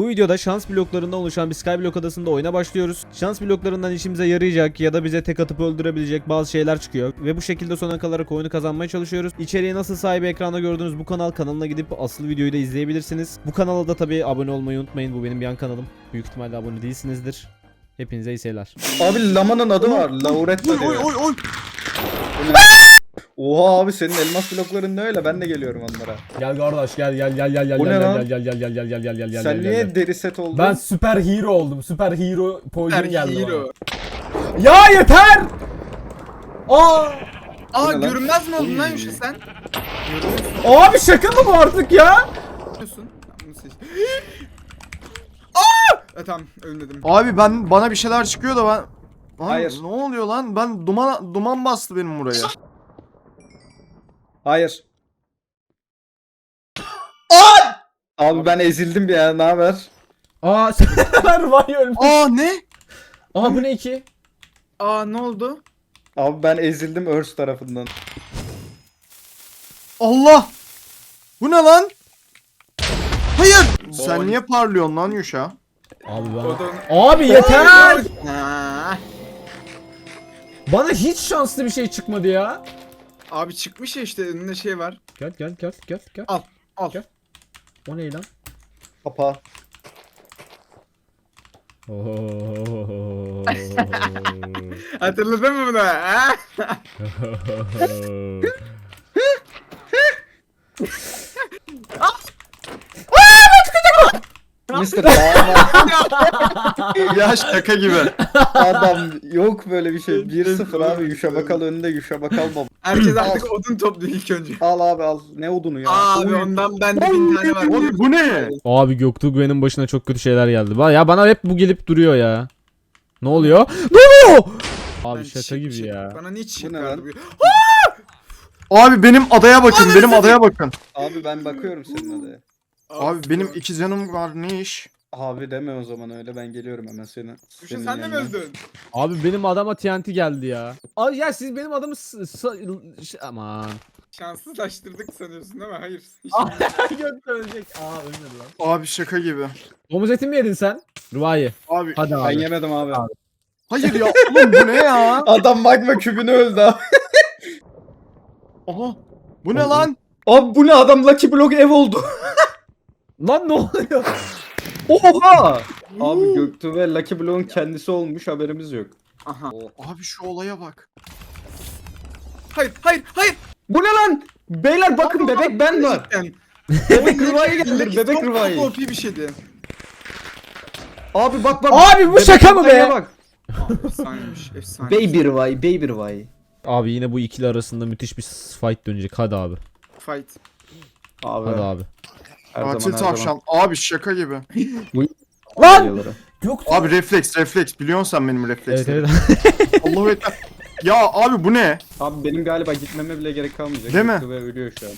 Bu videoda şans bloklarından oluşan bir Skyblock adasında oyuna başlıyoruz. Şans bloklarından işimize yarayacak ya da bize tek atıp öldürebilecek bazı şeyler çıkıyor. Ve bu şekilde sona kalarak oyunu kazanmaya çalışıyoruz. İçeriği nasıl sahibi ekranda gördüğünüz bu kanal kanalına gidip asıl videoyu da izleyebilirsiniz. Bu kanala da tabii abone olmayı unutmayın. Bu benim yan kanalım. Büyük ihtimalle abone değilsinizdir. Hepinize iyi seyirler. Abi Lama'nın adı var. Lauretta diyor. oy oy oy. Oha abi senin elmas blokların ne öyle? Ben de geliyorum onlara. Gel kardeş gel gel gel gel gel Bu ne gel lan? gel gel gel gel gel gel gel gel Sen gel, niye gel. deri set oldun? Ben süper hero oldum. Süper hero poison Her geldi hero. bana. Ya yeter! Aa! Aa lan? görünmez mi oldun lan. Yuşa sen? Abi şaka mı bu artık ya? Görünüyorsun. Bunu seç. Aa! E, tamam ölmedim. Abi ben bana bir şeyler çıkıyor da ben Lan Hayır. Ne oluyor lan? Ben duman duman bastı benim buraya. Hayır. Abi ben ezildim ya. Ne haber? Aa sen vay ölmüş. Aa ne? Aa bu ne iki? Aa ne oldu? Abi ben ezildim Örs tarafından. Allah! Bu ne lan? Hayır! Sen niye parlıyorsun lan Yuşa? Abi da... Abi yeter! Bana hiç şanslı bir şey çıkmadı ya. Abi çıkmış ya işte önünde şey var. Gel gel gel gel gel. Al al. Gel. O ne lan? Kapa. Hatırladın mı bunu? Ha? Mr. Ya şaka gibi. adam yok böyle bir şey. 1-0 abi. Yuşa Bakal önünde Yuşa Bakal baba. Herkes artık odun topluyor ilk önce. Al abi al. Ne odunu ya? Abi Oy. ondan bende bin tane var. Oğlum bu ne? Abi Göktuğ benim başına çok kötü şeyler geldi. Ba- Ya bana hep bu gelip duruyor ya. Ne oluyor? Ne oluyor? Abi şaka gibi ya. Bana niye çiçek verdi bu? Abi benim adaya bakın, benim adaya bakın. Abi ben bakıyorum senin adaya. Abi benim iki canım var ne iş? Abi deme o zaman öyle ben geliyorum hemen senin. Yuşa senin sen de mi yanına. öldün? Abi benim adama TNT geldi ya. Abi ya siz benim adamı s- s- ş- aman. Şanssızlaştırdık sanıyorsun değil mi? Hayır. Göktuğ ölecek. Aa ölmedi lan. Abi şaka gibi. Domuz eti mi yedin sen? Ruvayi. Abi Hadi Ben abi. yemedim abi. hayır ya oğlum bu ne ya? Adam magma kübünü öldü abi. Aha. Bu ne lan? Abi bu ne adam Lucky Block ev oldu. Lan ne oluyor? Oha! Abi Göktuğ ve Lucky Block'un kendisi olmuş haberimiz yok. Aha. Abi şu olaya bak. Hayır hayır hayır. Bu ne lan? Beyler bakın bebek ben var. Bebek rıvayı geldir bebek çok rıvayı. çok OP bir şeydi. Abi bak bak. Abi bu Bebek şaka mı rıvayına be? Bak. Aa, efsaneymiş efsane. Baby rıvayı baby rıvayı. Abi yine bu ikili arasında müthiş bir fight dönecek. Hadi abi. Fight. Abi. Hadi abi. Her Katil zaman, her zaman. tavşan. Abi şaka gibi. Lan! Videoları. Göktuğ. Abi refleks refleks biliyorsun sen benim Evet refleksleri. evet. Allahu ekber. Ya abi bu ne? Abi benim galiba gitmeme bile gerek kalmayacak. Değil mi? Ve ölüyor şu an.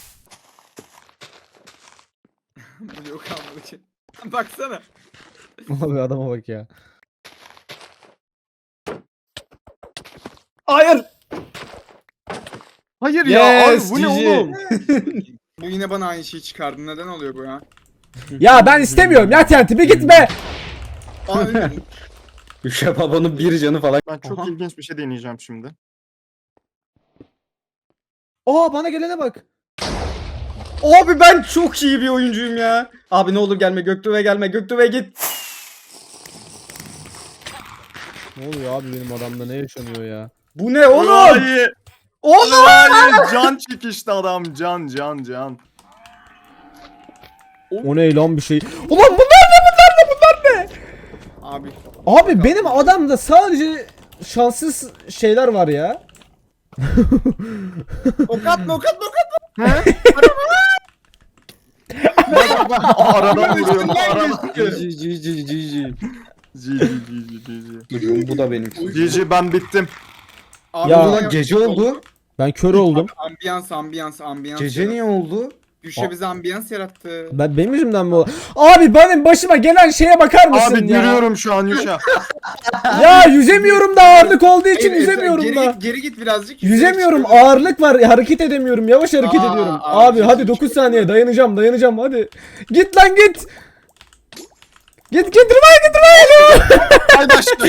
Bu yok almadı ki. Baksana. abi adama bak ya. Hayır. Hayır ya abi bu ne GG. oğlum? Bu yine bana aynı şeyi çıkardı. Neden oluyor bu ya? Ya ben istemiyorum ya TNT bir gitme. Aa, Yuşa babanın bir canı falan. Ben çok Aha. ilginç bir şey deneyeceğim şimdi. Aa bana gelene bak. Abi ben çok iyi bir oyuncuyum ya. Abi ne olur gelme Göktuğ gelme Göktuğ git. Ne oluyor abi benim adamda ne yaşanıyor ya? Bu ne oğlum? Hayır. Oğlum. Hayır can çekişti adam can can can. O ne lan bir şey? Ulan bunlar ne bunlar ne bunlar ne? Abi. Abi benim adamda sadece şanssız şeyler var ya. Nokat nokat nokat. Arada vuruyorum. Üstünden Arada. geçti. GG GG GG. GG bu da benim. GG ben bittim. Abi Ya- gece oldu. Ben kör oldum. Ambiyans ambiyans ambiyans. Gece niye oldu? Düşe bize ambiyans yarattı. Ben benim yüzümden mi oldu? Abi benim başıma gelen şeye bakar mısın Abi ya? şu an Yuşa. Ya yüzemiyorum da ağırlık olduğu için Hayır, yüzemiyorum geri da. Git, geri git birazcık. Yüzemiyorum ağırlık var hareket edemiyorum yavaş hareket Aa, ediyorum. Abi çok hadi iyi, 9 çok saniye dayanacağım dayanacağım hadi. Git lan git. Git getirme getirme. Ay başla.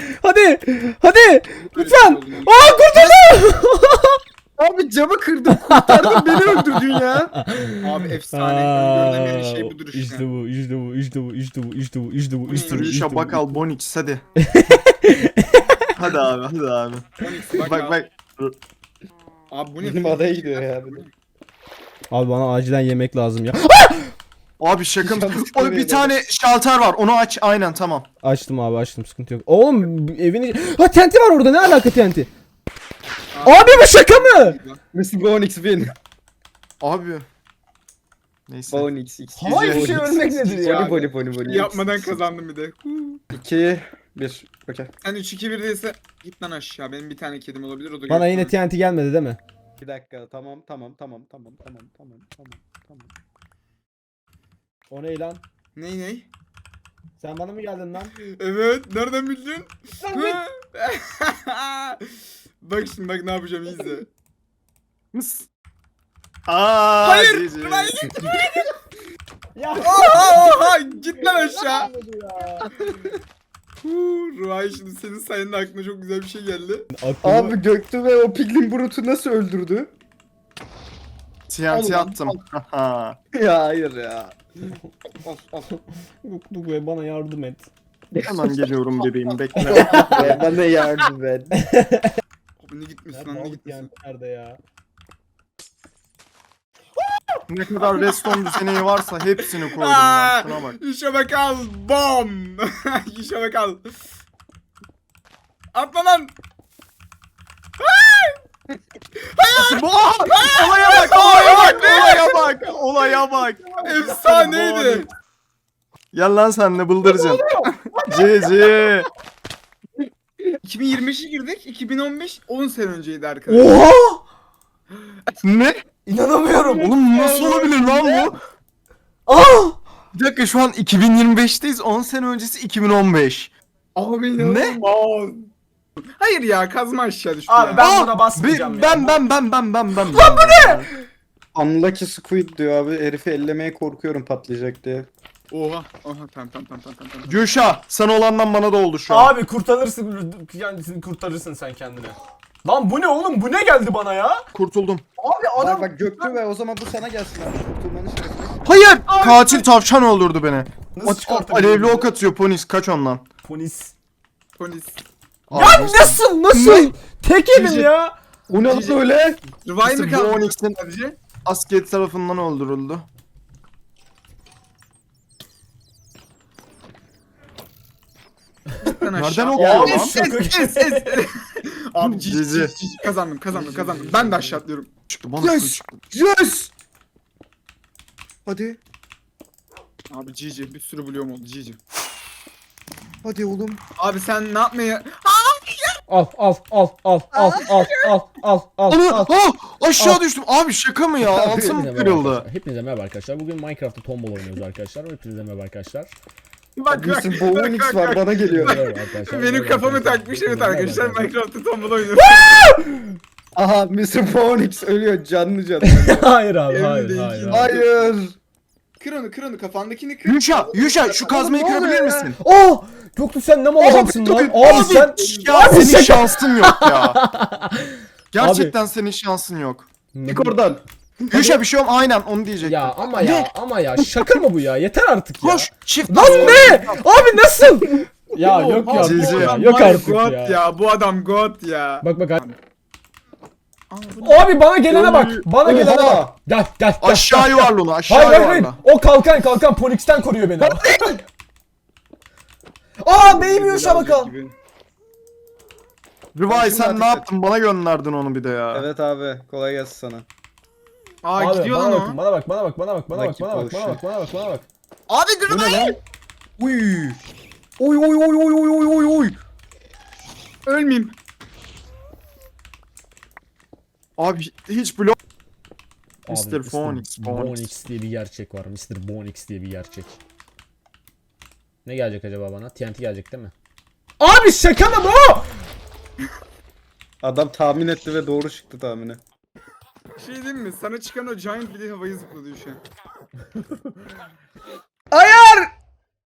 hadi. Hadi. Lütfen. Aa kurtuldum. Abi camı kırdım kurtardın beni öldürdün ya. Abi efsane. Görülemeyen şey budur işte. İşte bu, işte bu, işte bu, işte bu, işte bu, işte bu, işte bu. İşte bakal Bonix hadi. hadi abi hadi abi. Bak, Bak bak. Abi bu ne? Benim adaya gidiyor ya. Abi bana acilen yemek lazım ya. Abi şaka mı? Yalnız bir tane şalter var. Onu aç. Aynen tamam. Açtım abi açtım sıkıntı yok. Oğlum evini... Ha tenti var orada ne alaka tenti? Abi bu şaka mı? Mr. Bonix win. Abi. Neyse. Bonix. Hayır, bir şey ölmek nedir ya? Boni boni boni boni. Şey yapmadan kazandım bir de. Huu. 2 1. Okey. Sen 3 2 1 değilse git lan aşağı. Benim bir tane kedim olabilir o da Bana yine tenti gelmedi değil mi? Bir dakika. Tamam tamam tamam tamam tamam tamam tamam tamam. O ne lan? Ney ney? Sen bana mı geldin lan? Evet. Nereden bildin? bak şimdi bak ne yapacağım izle. Mıs. Aa, Hayır, GG. Rıvay Ya. Oha oha git lan aşağı. Ruhay şimdi senin sayende aklıma çok güzel bir şey geldi. Aklıma... Abi Göktuğ ve o Piglin Brut'u nasıl öldürdü? TNT attım. Ya hayır ya. Ve bana yardım et. Hemen geliyorum bebeğim bekle. Be, Bana yardım et. Abi ne gitmişsin lan ne gitmişsin. Nerede ya? ne kadar redstone düzeneği varsa hepsini koydum lan. Şuna bak. işe bak al. Bom. işe bak al. Atla lan. Bu- Aa! Olaya bak, olaya bak, olaya bak, olaya bak. Efsaneydi. Gel lan sen ne bıldırcın. GG. 2023'e girdik. 2015 10 sene önceydi arkadaşlar. Oha! Ne? İnanamıyorum. Oğlum nasıl olabilir lan bu? Aa! Bir dakika şu an 2025'teyiz. 10 sene öncesi 2015. Abi Ne? Hayır ya kazma aşağı düştü Abi ya. ben Aa, buna basmayacağım ben, ya. ben ben ben ben ben ben. Lan bu ne? Unlucky Squid diyor abi. Herifi ellemeye korkuyorum patlayacak diye. Oha. Oha tamam tamam tamam tamam tamam. Gülşah sana olandan bana da oldu şu an. Abi kurtarırsın yani kurtarırsın sen kendini. Lan bu ne oğlum? Bu ne geldi bana ya? Kurtuldum. Abi Bak bak Göktuğ ve o zaman bu sana gelsin abi. Kurtulmanı şerefine. Hayır! Katil tavşan öldürdü beni. Nasıl O- çıkartabilirim alevli ya? ok atıyor polis kaç ondan. Polis. Polis. Ya nasıl nasıl? Tek yedim ya. O ne oldu öyle? Revive mi kaldı? Bonix'in sadece? asker tarafından öldürüldü. Nereden aşağı. o lan? Es. Abi cici Cici. cici cici. kazandım kazandım kazandım. Ben de aşağı atlıyorum. Çıktı bana Yes! çıktı. Yes! Hadi. Abi cici bir sürü bloğum oldu cici. Hadi oğlum. Abi sen ne yapmaya... Al al al al al al al al al Ana! al. Ah! Aşağı düştüm. Abi şaka mı ya? Altım Hepinize merhaba kırıldı. arkadaşlar. Hepinize merhaba arkadaşlar. Bugün Minecraft'ta tombol oynuyoruz arkadaşlar. Hepinize merhaba arkadaşlar. Bak bak. Mr. Bonix var bana geliyor. Merhaba arkadaşlar. Benim merhaba kafamı arkadaşlar. takmış evet Merhaba arkadaşlar Minecraft'ta tombala oynuyor. Aha Mr. Bonix ölüyor canlı canlı. hayır abi hayır hayır. hayır. Hayır. kır onu kır onu kafandakini kır. Yuşa! Yuşa şu kazmayı Oğlum, ne kırabilir oluyor ya? misin? Oh! Göktuğ sen ne mal adamsın lan. Abi sen... Ya Abi senin sen- şansın yok ya. Gerçekten senin şansın yok. Çık oradan. Yuşa bir şey yok aynen onu diyecektim. Ya ama ya ama ya şaka mı bu ya? Yeter artık ya. Koş çift. Lan ne? Abi nasıl? ya yok ya. Cici. ya. Yok artık God ya. ya. Bu adam God ya. Bak bak. Ne? Abi bana gelene bak. Bana gelene bak. Oha. Gel gel gel. Aşağı yuvarla onu aşağı Hayır hayır hayır. O kalkan kalkan Ponix'ten koruyor beni. Aa baby uşa bakalım. Gibi. Rivay Şuna sen ne yaptın bana gönderdin onu bir de ya. Evet abi kolay gelsin sana. Aa Abi gidiyor bana lan bakın o. bana bak bana bak bana bak bana bak bana bak bana bak bana bak bana bak. Abi Bu ne Gırvay. lan? Uy. Oy oy oy oy oy oy oy oy. Ölmeyeyim. Abi hiç blok. Abi, Mr. Phoenix, Phoenix. Bonix diye bir gerçek var. Mr. Bonix diye bir gerçek. Ne gelecek acaba bana? TNT gelecek değil mi? Abi şaka mı bu? Adam tahmin etti ve doğru çıktı tahmini. Bir şey diyeyim mi? Sana çıkan o giant bile havayı zıpladı şu an.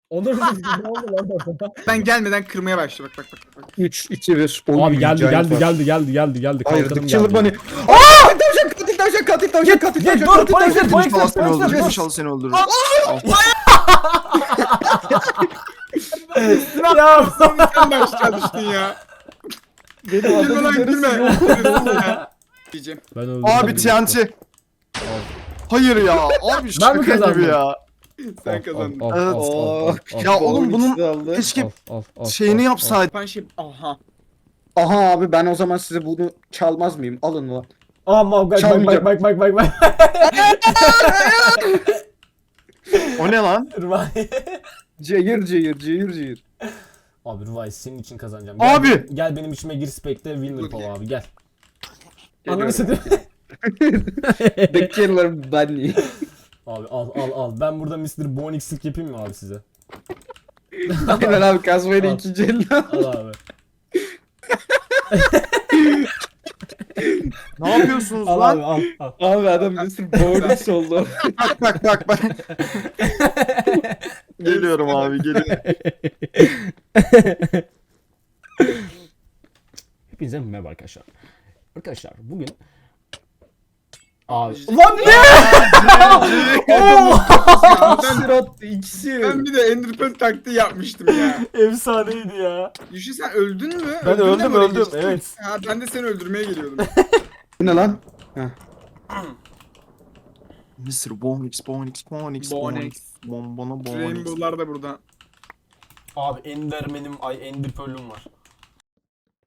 Onur ne oldu lan? Ben gelmeden kırmaya başla bak bak bak. bak. 3 2 1. Abi geldi geldi geldi geldi geldi geldi. Hayır Kalkanım çığlık geldi. bani. Aaa! Tavşan katil tavşan katil tavşan katil tavşan dur, katil polis, tavşan. İnşallah seni öldürür. polis. İnşallah seni öldürür. Ya Sen başka düştün ya. Benim Gülme lan gülme. Diyeceğim. ben öldüm. Abi TNT. Hayır ya. Abi mi şaka kazandım? gibi ya. Sen kazandın. Evet. Oo. Ya oğlum bunun keşke şeyini yapsaydı. Yapan şey aha. Aha abi ben o zaman size bunu çalmaz mıyım? Alın lan. Ama bak bak Çalmayacağım. bak bak bak bak. O ne lan? Cayır cayır cayır cayır. Abi Rıvay senin için kazanacağım. Abi! Gel, gel benim içime gir Spectre Winner Pov abi gel. Ananı satayım. The Killer Bunny. Abi al al al. Ben burada Mr. Bonix'lik yapayım mı abi size? Aynen abi kazmayla Al. ikinci elini al. Al abi. Ne yapıyorsunuz Al lan? abi al al. Abi adam Mr. Bonus oldu. Bak bak bak bak. Geliyorum abi geliyorum. Hepinize merhaba arkadaşlar. Arkadaşlar bugün Abi Lan Lan ne? İkisi. Ben bir de Ender Pearl taktiği yapmıştım ya. Efsaneydi ya. Düşün sen öldün mü? Ben Öldün de öldüm, öldüm, geçtin? evet. Ha, ben de seni öldürmeye geliyordum. Bu ne lan? Mr. Bonix, Bonix, Bonix, Bonix. Bombona Bonix. Rainbow'lar da burada. Abi Enderman'im ay Ender Pearl'üm var.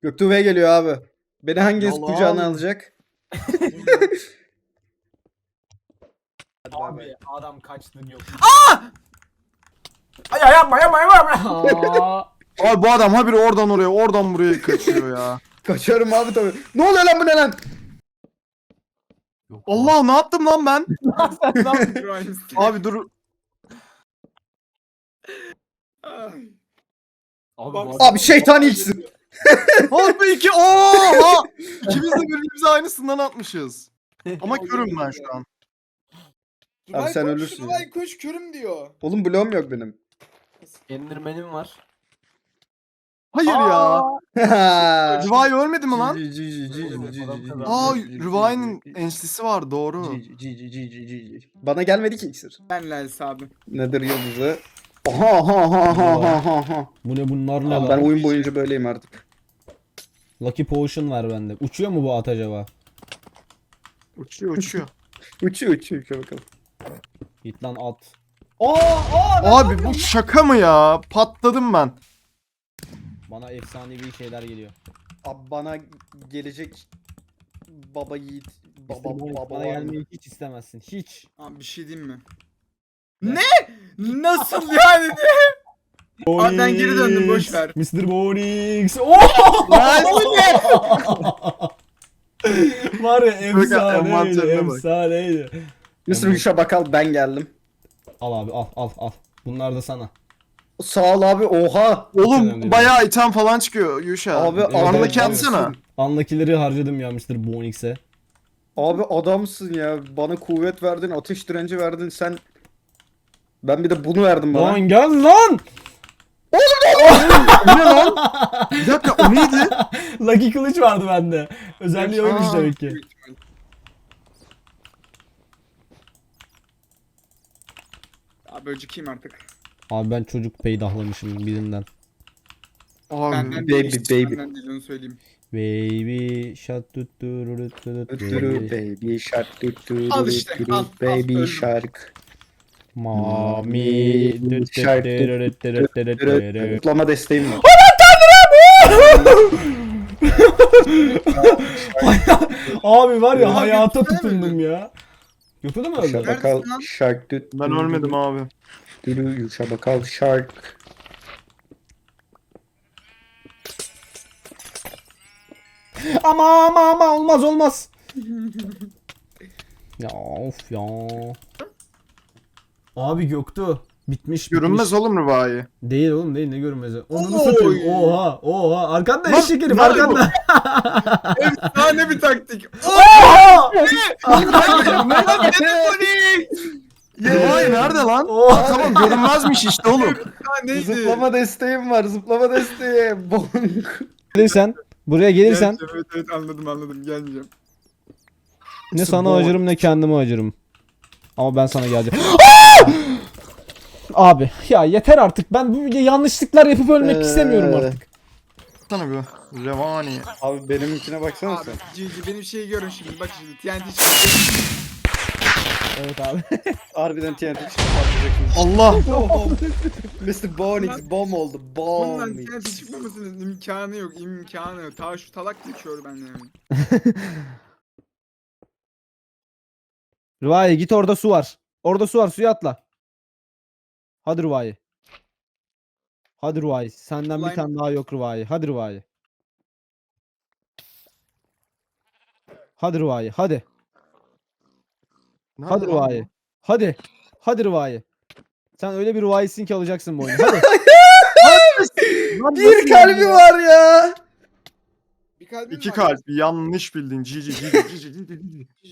Göktuğ geliyor abi. Beni hanginiz Yalan. kucağına alacak? Abi adam kaçtı yok. Aa! Ay ay yapma yapma yapma. Aa. Abi bu adam habire oradan oraya, oradan buraya kaçıyor ya. Kaçıyorum abi tabii. Ne oluyor lan bu ne lan? Allah ne yaptım lan ben? Abi dur. Abi, Bak- bu Abi şeytani içsin. Abi iki oha! İkimiz de birbirimize aynısından atmışız. Ama körüm ben şu an. Abi sen koş, ölürsün ya. koş körüm diyor. Oğlum bloğum yok benim. Enderman'im var. Hayır ya. Rıvay ölmedi mi lan? Aa Rıvay'ın ci, enstisi var doğru. Bana gelmedi ki iksir. Ben Lens abi. Nedir yıldızı? Aha aha aha aha aha aha. Bu ne bunlar ne lan? ben oyun boyunca böyleyim artık. Lucky Potion var bende. Uçuyor mu bu at acaba? Uçuyor uçuyor. Uçuyor uçuyor uçuyor bakalım. Git lan at. Abi bu şaka mı ya? Patladım ben. Bana efsanevi şeyler geliyor. Abi bana gelecek baba yiğit baba Baba, baba bana gelmeyi hiç istemezsin. Hiç. Abi bir şey diyeyim mi? Ne? Nasıl yani? Abi ben geri döndüm, boş ver. Mr. Bonix. Oh! Var ya efsaneydi, envanterine bak. efsaneydi. Mr. Yuşa bakal ben geldim. Al abi al al al. Bunlar da sana. Sağ ol abi oha. Oğlum önemli bayağı item falan çıkıyor Yuşa. Abi evet, Anlaki evet. atsana. Anlakileri harcadım ya Mr. Bonix'e. Abi adamsın ya. Bana kuvvet verdin, ateş direnci verdin sen. Ben bir de bunu verdim bana. Lan gel lan! Bu ne lan? Bir dakika o neydi? Lucky kılıç vardı bende. Özelliği oymuş Aa. demek ki. Abi öcükeyim artık. Abi ben çocuk peydahlamışım birinden. Abi Benden baby, değil, baby. Benden değil onu söyleyeyim. Baby shut tut turut turut Tuturu baby. baby shark tuturu Al işte, tuturu, al, al, baby öldüm. shark. Mami tut tut Şarkı. turut turut turut turut. Kutlama desteğim var. Abi var ya hayata tutundum ya. Götü de mi öldü? bakal Neredesin lan? shark tuturu. ben ölmedim abi. Tuturu yuşa bakal shark. Ama ama ama olmaz olmaz. ya of ya. Abi Göktuğ. Bitmiş Görünmez bitmiş. oğlum Rıvay'ı. Değil oğlum değil ne görünmezi. Onu Oy. satayım. Oha oha. Arkanda Lan, eşek herif ne arkanda. Efsane bir taktik. Oha! Neden Bonix? Vay nerede lan? Ha, tamam görünmezmiş işte oğlum. Zıplama desteğim var. Zıplama desteği. Gelirsen, buraya gelirsen Evet evet anladım anladım gelmeyeceğim. ne sana acırım ne kendime acırım. Ama ben sana geleceğim. Abi ya yeter artık. Ben bu yanlışlıklar yapıp ölmek Ee, istemiyorum artık. Sana bir. Revani. Abi benimkine baksana sen. Cici benim şeyi görün şimdi bak şimdi TNT çıktı. Evet abi. Harbiden TNT çıkıp patlayacak şimdi. Allah. Mr. Bonix bomb oldu. Bundan Bonix. TNT çıkmamasının imkanı yok imkanı yok. Ta şu talak geçiyor benden yani. Rıvai git orada su var. Orada su var suya atla. Hadi Rıvai. Hadi Rıvai. Senden bir Ulan- tane daha yok Rıvai. Hadi Rıvai. Hadi Rıvai. Hadi. Nerede Hadi lan. Hadi. Hadi Rıvai. Sen öyle bir Rıvai'sin ki alacaksın bu oyunu. Hadi. Lan Bir kalbi yani? var ya. Bir kalbim İki var. kalp. Yanlış bildin. Cici cici cici cici cici.